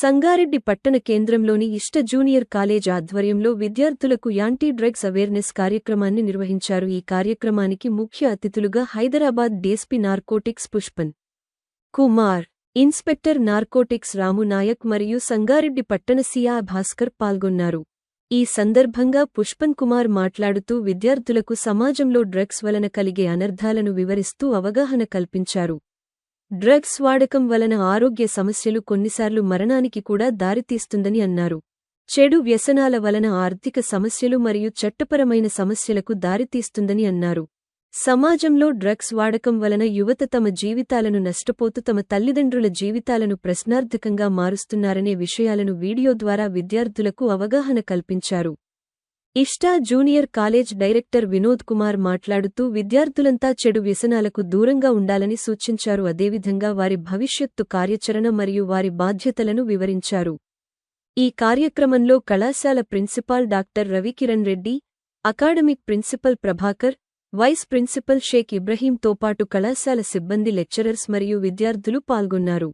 సంగారెడ్డి పట్టణ కేంద్రంలోని ఇష్ట జూనియర్ కాలేజ్ ఆధ్వర్యంలో విద్యార్థులకు యాంటీ డ్రగ్స్ అవేర్నెస్ కార్యక్రమాన్ని నిర్వహించారు. ఈ కార్యక్రమానికి ముఖ్య అతిథులుగా Hyderabad DSP narcotics Pushpan Kumar inspector narcotics Ramu Nayak మరియు సంగారెడ్డి పట్టణ సియా భాస్కర్ పాల్గొన్నారు. ఈ సందర్భంగా పుష్పన్ కుమార్ మాట్లాడుతూ విద్యార్థులకు సమాజంలో డ్రగ్స్ వలన కలిగే అనర్ధాలను వివరిస్తూ అవగాహన కల్పించారు. డ్రగ్స్ వాడకం వలన ఆరోగ్య సమస్యలు కొన్నిసార్లు మరణానికి కూడా దారితీస్తుందని అన్నారు. చెడు వ్యసనాల వలన ఆర్థిక సమస్యలు మరియు చట్టపరమైన సమస్యలకు దారితీస్తుందని అన్నారు. సమాజంలో డ్రగ్స్ వాడకం వలన యువత తమ జీవితాలను నష్టపోతూ తమ తల్లిదండ్రుల జీవితాలను ప్రశ్నార్థకంగా మారుస్తున్నారనే విషయాలను వీడియో ద్వారా విద్యార్థులకు అవగాహన కల్పించారు. Ishta junior college director Vinod Kumar మాట్లాడుతూ విద్యార్థులంతా చెడు వ్యసనాలకు దూరంగా ఉండాలని సూచించారు. అదేవిధంగా వారి భవిష్యత్తు కార్యాచరణ మరియు వారి బాధ్యతలను వివరించారు. ఈ కార్యక్రమంలో కళాశాల principal doctor Ravikiran Reddy academic principal Prabhakar vice principal Sheikh ఇబ్రహీంతో పాటు కళాశాల సిబ్బంది లెక్చరర్స్ మరియు విద్యార్థులు పాల్గొన్నారు.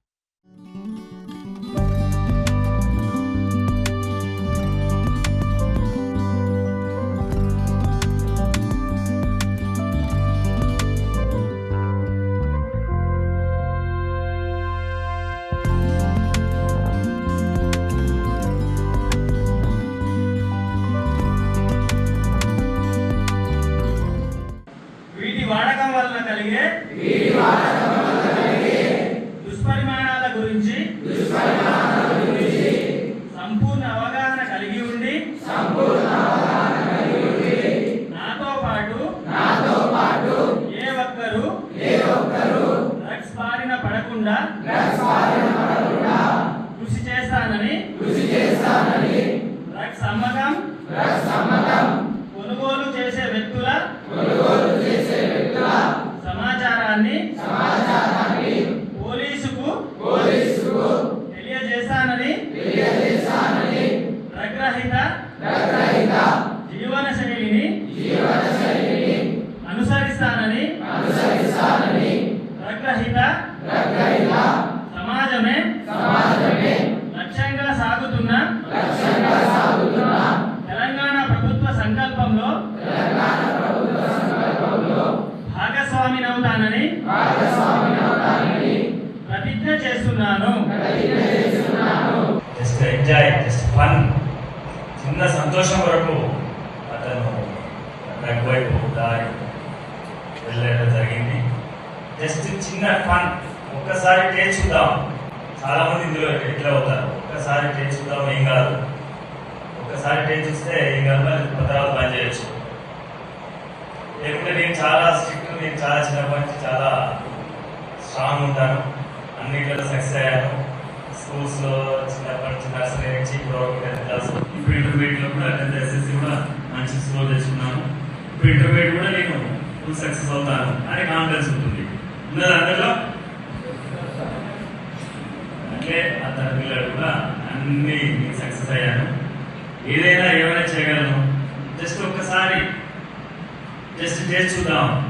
వాడకం వల్ల కలిగే దుష్పరిమాణాల గురించి సంపూర్ణ అవగాహన కలిగి ఉండి నాతో పాటు ఏ ఒక్కరు డ్రగ్స్ బారిన పడకుండా కృషి చేస్తానని డ్రగ్స్ అమ్మకం సంకల్పంలో భాగస్వామినవుతానని ప్రతిజ్ఞ చేస్తున్నాను. జస్ట్ ఎంజాయ్ జస్ట్ ఫన్ చిన్న సంతోషం వరకు అతను డ్రగ్ వైపు దారి వెళ్ళడం జరిగింది. జస్ట్ చిన్న ఫన్ ఒక్కసారి టేస్ట్ చూద్దాం. చాలా ఇందులో ఎట్లా అవుతారు? ఒక్కసారి టేస్ట్ చూద్దాం ఏం కాదు. ఒక్కసారి టేస్ట్ చూస్తే ఈ కాదు మరి తర్వాత పని చేయొచ్చు. లేకుంటే నేను చాలా స్ట్రిక్ట్ నేను చాలా చిన్నప్పటి నుంచి చాలా స్ట్రాంగ్ ఉంటాను. అన్నిట్లలో సక్సెస్ అయ్యాను. స్కూల్స్లో చిన్నప్పటి నుంచి నర్సరీ నుంచి ఇప్పుడు వరకు టెన్త్ క్లాస్ ఇప్పుడు ఇంటర్మీడియట్ కూడా టెన్త్ ఎస్ఎస్సి కూడా మంచి స్కోర్ తెచ్చుకున్నాను. ఇప్పుడు ఇంటర్మీడియట్ కూడా నేను ఫుల్ సక్సెస్ అవుతాను. అని కాన్ఫిడెన్స్ ఉంటుంది ఉన్నది అందరిలో అంటే అతని పిల్లలు కూడా అన్ని సక్సెస్ అయ్యాను ఏదైనా ఏమైనా చేయగలను. జస్ట్ ఒక్కసారి జస్ట్ చేసి చూద్దాం.